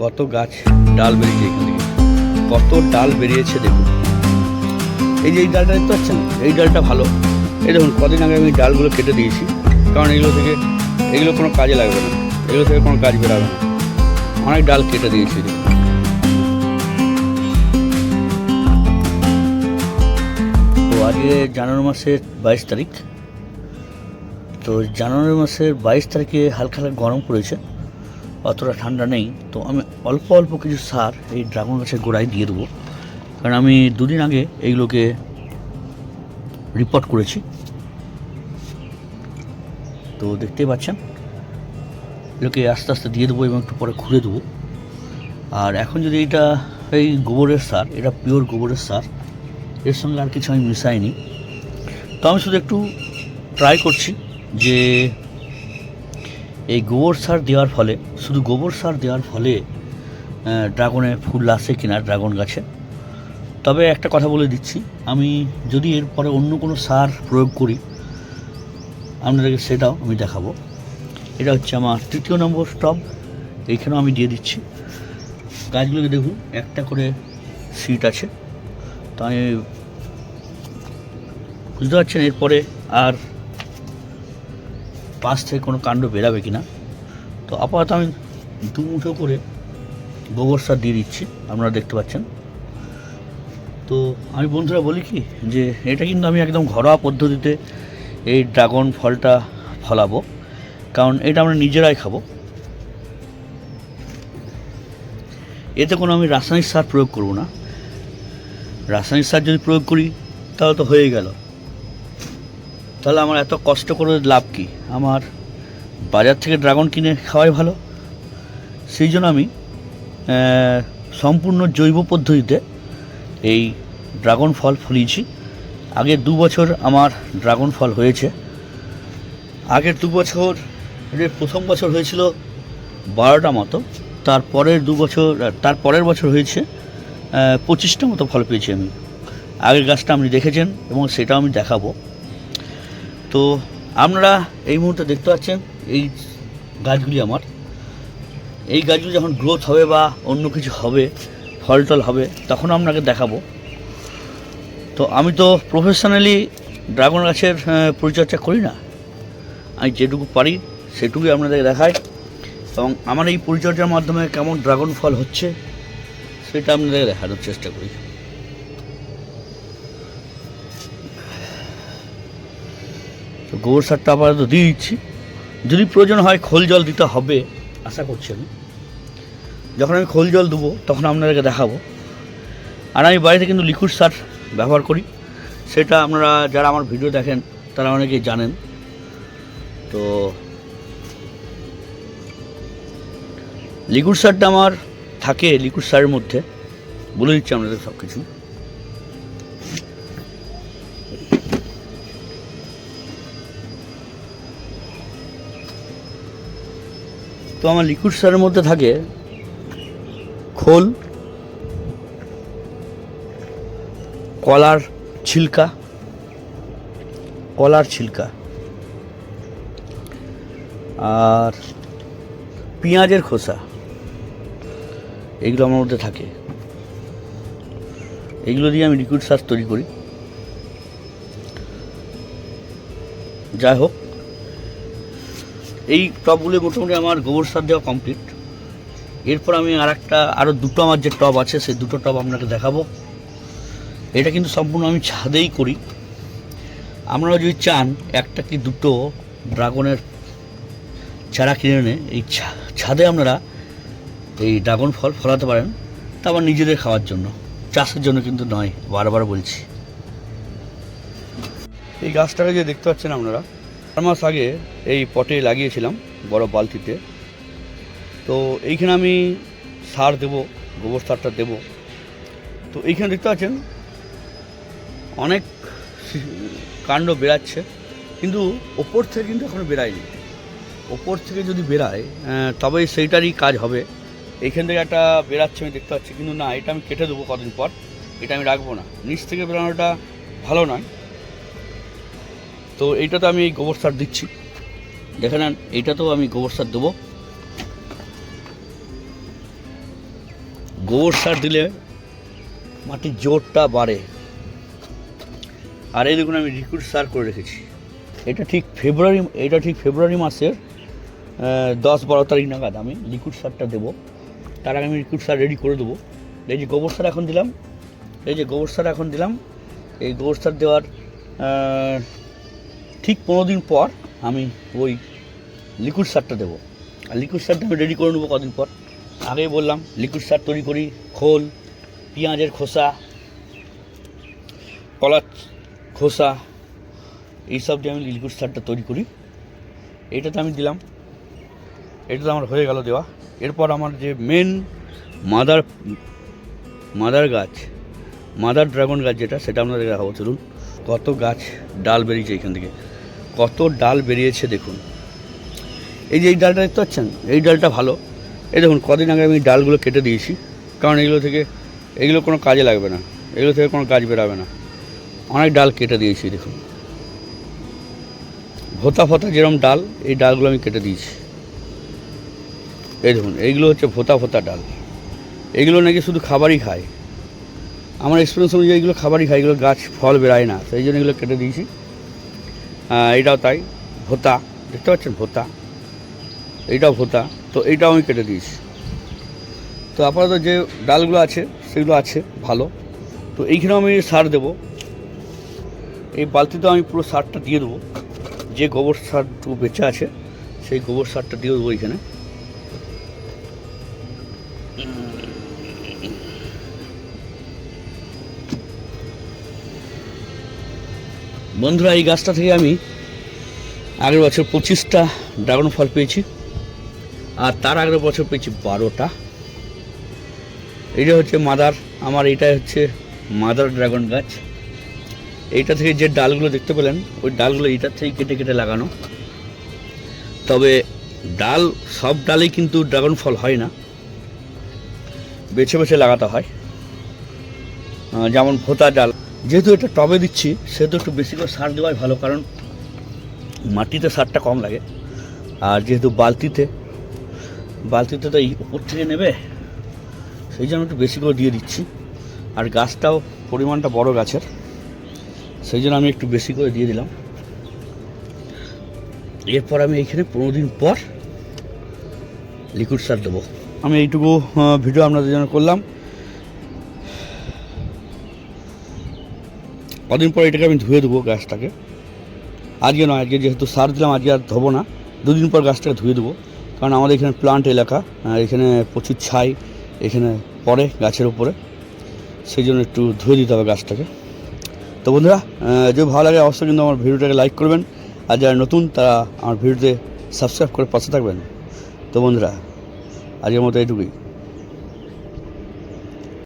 কত গাছ ডাল বেরিয়েছে এখান। কত ডাল বেরিয়েছে দেখুন। এই যে এই ডালটা দেখতে পাচ্ছেন? এই ডালটা ভালো। এই দেখুন, কদিন আগে আমি ডালগুলো কেটে দিয়েছি। কারণ এগুলো থেকে এগুলো কোনো কাজে লাগবে না। এগুলো থেকে কোনো কাজ বেরাবে না। অনেক ডাল কেটে দিয়েছি। তো আজকে জানুয়ারি মাসের বাইশ তারিখ। তো জানুয়ারি মাসের বাইশ তারিখে হালকা হালকা গরম পড়েছে। অতটা ঠান্ডা নেই। তো আমি অল্প অল্প কিছু সার এই ড্রাগন গাছের গোড়ায় দিয়ে দেবো। কারণ আমি দুদিন আগে এইগুলোকে রিপোর্ট করেছি। তো দেখতেই পাচ্ছেন, এগুলোকে আস্তে আস্তে দিয়ে দেবো এবং একটু পরে খুলে দেবো। আর এখন যদি এটা এই গোবরের সার, এটা পিওর গোবরের সার, এর সঙ্গে আর কিছু আমি মিশাইনি। তো আমি শুধু একটু ট্রাই করছি যে এই গোবর সার দেওয়ার ফলে শুধু গোবর সার দেওয়ার ফলে আহ, ড্রাগনে ফুল আসে কিনা ড্রাগন গাছে? তবে একটা কথা বলে দিচ্ছি আমি যদি এরপরে অন্য কোনো সার প্রয়োগ করি আপনাদেরকে সেটাও আমি দেখাবো। এটা হচ্ছে আমার তৃতীয় নম্বর স্টপ এইখানেও আমি দিয়ে দিচ্ছি। গাছগুলোকে দেখুন একটা করে সিট আছে। তো আমি বুঝতে পারছেন এরপরে আর পাশ থেকে কোনো কাণ্ড বেরাবে কি না? তো আপাতত আমি দু মুঠো করে গোবর সার দিয়ে দিচ্ছি, আপনারা দেখতে পাচ্ছেন। তো আমি বন্ধুরা বলি কি যে, এটা কিন্তু আমি একদম ঘরোয়া পদ্ধতিতে এই ড্রাগন ফলটা ফলাবো। কারণ এটা আমরা নিজেরাই খাব। এতে কোনো আমি রাসায়নিক সার প্রয়োগ করব না। রাসায়নিক সার যদি প্রয়োগ করি, তাহলে তো হয়ে গেল। তাহলে আমার এত কষ্ট করে লাভ কি? আমার বাজার থেকে ড্রাগন কিনে খাওয়াই ভালো। সেই জন্য আমি সম্পূর্ণ জৈব পদ্ধতিতে এই ড্রাগন ফল ফলিয়েছি। আগে দু বছর আমার ড্রাগন ফল হয়েছে। আগের দু বছর, যে প্রথম বছর হয়েছিল বারোটা মতো তারপরের দু বছর, তার পরের বছর হয়েছে পঁচিশটা মতো ফল পেয়েছি আমি। আগের গাছটা আপনি দেখেছেন এবং সেটাও আমি দেখাবো। তো আপনারা এই মুহূর্তে দেখতে পাচ্ছেন এই গাছগুলি আমার। এই গাছগুলি যখন গ্রোথ হবে বা অন্য কিছু হবে ফল টল হবে, তখন আপনাকে দেখাবো। তো আমি তো প্রফেশনালি ড্রাগন গাছের পরিচর্যা করি না। আমি যেটুকু পারি সেটুকুই আপনাদের দেখাই। এবং আমার এই পরিচর্যার মাধ্যমে কেমন ড্রাগন ফল হচ্ছে সেটা আপনাদের দেখানোর চেষ্টা করি। তো গোবর সারটা আপাতত দিয়ে দিচ্ছি। যদি প্রয়োজন হয় খোল জল দিতে হবে, আশা করছি আমি। যখন আমি খোল জল দেবো, তখন আপনাদেরকে দেখাবো। আর আমি বাড়িতে কিন্তু লিকুইড সার ব্যবহার করি। সেটা আপনারা, যারা আমার ভিডিও দেখেন, তারা অনেকেই জানেন। তো লিকুইড সারটা আমার থাকে, লিকুইড সারের মধ্যে। বলে দিচ্ছি আপনাদের সব কিছু তো আমার লিকুইড সারের মধ্যে থাকে খোল, কলার ছিলকা কলার ছিলকা, আর পেঁয়াজের খোসা, এগুলো আমার মধ্যে থাকে। এগুলো দিয়ে আমি লিকুইড সার তৈরি করি। যাই হোক এই টবগুলো মোটামুটি আমার গোবর সার দেওয়া কমপ্লিট এরপর আমি আর একটা আরও দুটো আমার যে টব আছে, সেই দুটো টব আপনাকে দেখাবো। এটা কিন্তু সম্পূর্ণ আমি ছাদেই করি। আপনারা যদি চান, একটা কি দুটো ড্রাগনের চারা কিনে এনে, এই ছাদে আপনারা এই ড্রাগন ফল ফলাতে পারেন, তা আবার নিজেদের খাওয়ার জন্য। চাষের জন্য কিন্তু নয়, বারবার বলছি। এই গাছটাকে যে দেখতে পাচ্ছেন আপনারা চার মাস আগে এই পটে লাগিয়েছিলাম বড় বালতিতে। তো এইখানে আমি সার দেব গোবর সারটা দেব। তো এইখানে দেখতে পাচ্ছেন অনেক কাণ্ড বেরাচ্ছে কিন্তু ওপর থেকে কিন্তু এখনও বেরায়নি ওপর থেকে যদি আহ, তবে সেইটারই কাজ হবে। এইখান থেকে একটা বেরাচ্ছে আমি দেখতে পাচ্ছি কিন্তু না এটা আমি কেটে দেবো কদিন পর। এটা আমি রাখব না। নিচ থেকে বেরানোটা ভালো নয়। তো এইটা তো আমি এই গোবর সার দিচ্ছি। দেখে নেন এইটাতেও আমি গোবর সার দেবো। গোবর সার দিলে মাটির জোরটা বাড়ে। আর এই দেখুন, আমি লিকুইড সার করে রেখেছি। এটা ঠিক ফেব্রুয়ারি এটা ঠিক ফেব্রুয়ারি মাসের দশ বারো তারিখ নাগাদ আমি লিকুইড সারটা দেবো। তার আগে আমি লিকুইড সার রেডি করে দেবো। এই যে গোবর সার এখন দিলাম, এই যে গোবর সার এখন দিলাম, এই গোবর সার দেওয়ার ঠিক পনেরো দিন পর আমি ওই লিকুইড সারটা দেবো। আর লিকুইড সারটা আমি রেডি করে নেব কদিন পর। আগেই বললাম লিকুইড সার তৈরি করি, খোল, পেঁয়াজের খোসা, কলার খোসা, এইসব দিয়ে আমি লিকুইড সারটা তৈরি করি। এইটাতে আমি দিলাম এটা তো আমার হয়ে গেল দেওয়া। এরপর আমার যে মেন মাদার মাদার গাছ মাদার ড্রাগন গাছ যেটা, সেটা আপনাদের দেখাবো, চলুন। কত গাছ, ডাল বেরিয়েছে এখান থেকে। কত ডাল বেরিয়েছে দেখুন। এই যে এই ডালটা দেখতে পাচ্ছেন? এই ডালটা ভালো। এই দেখুন, কদিন আগে আমি ডালগুলো কেটে দিয়েছি। কারণ এগুলো থেকে, এগুলো কোনো কাজে লাগবে না। এগুলো থেকে কোনো কাজ বেরাবে না। অনেক ডাল কেটে দিয়েছি, দেখুন। ভোতা ফোতা যেরকম ডাল, এই ডালগুলো আমি কেটে দিয়েছি। এই দেখুন, এইগুলো হচ্ছে ভোতা ফোতা ডাল। এগুলো নাকি শুধু খাবারই খায়। আমার এক্সপিরিয়েন্স অনুযায়ী এগুলো খাবারই খায়, এগুলো গাছ, ফল বেরায় না। সেই জন্য এগুলো কেটে দিয়েছি। এটাও তাই, ভোতা, দেখতে পাচ্ছেন ভোতা? এইটাও ভোতা, তো এইটাও আমি কেটে দিয়েছি। তো আপাতত যে ডালগুলো আছে, সেগুলো আছে, ভালো। তো এইখানেও আমি সার দেবো। এই বালতিতেও আমি পুরো সারটা দিয়ে দেবো। যে গোবর সারটুকু বেঁচে আছে, সেই গোবর সারটা দিয়ে দেবো এইখানে। বন্ধুরা, এই গাছটা থেকে আমি আগের বছর পঁচিশটা ড্রাগন ফল পেয়েছি আর তার আগের বছর পেয়েছি বারোটা। এইটা হচ্ছে মাদার, আমার এইটা হচ্ছে মাদার ড্রাগন গাছ। এইটা থেকে যে ডালগুলো দেখতে পেলেন, ওই ডালগুলো এইটার থেকে কেটে কেটে লাগানো। তবে ডাল, সব ডালেই কিন্তু ড্রাগন ফল হয় না। বেছে বেছে লাগাতে হয়। যেমন ভোতা ডাল। যেহেতু এটা টবে দিচ্ছি, সেহেতু একটু বেশি করে সার দেওয়াই ভালো, কারণ মাটিতে সারটা কম লাগে। আর যেহেতু বালতিতে বালতিতে তো এই উপর থেকে নেবে, সেই জন্য একটু বেশি করে দিয়ে দিচ্ছি। আর গাছটাও পরিমাণটা বড় গাছের, সেই জন্য আমি একটু বেশি করে দিয়ে দিলাম। এরপর আমি এইখানে পনেরো দিন পর লিকুইড সার দেবো। আমি এইটুকু ভিডিও আপনাদের জন্য করলাম। কদিন পর এটাকে আমি ধুয়ে দেবো গাছটাকে আজকে নয়, আজকে যেহেতু সার দিলাম, আজকে আর ধোবো না। দুদিন পর গাছটাকে ধুয়ে দেবো। কারণ আমাদের এখানে প্লান্ট এলাকা এখানে প্রচুর ছাই, এখানে পড়ে গাছের উপরে। সেই জন্য একটু ধুয়ে দিতে হবে গাছটাকে তো বন্ধুরা যদি ভালো লাগে অবশ্যই কিন্তু আমার ভিডিওটাকে লাইক করবেন। আর যারা নতুন, তারা আমার ভিডিওতে সাবস্ক্রাইব করে পাশে থাকবেন। তো বন্ধুরা, আজকের মতো এইটুকুই।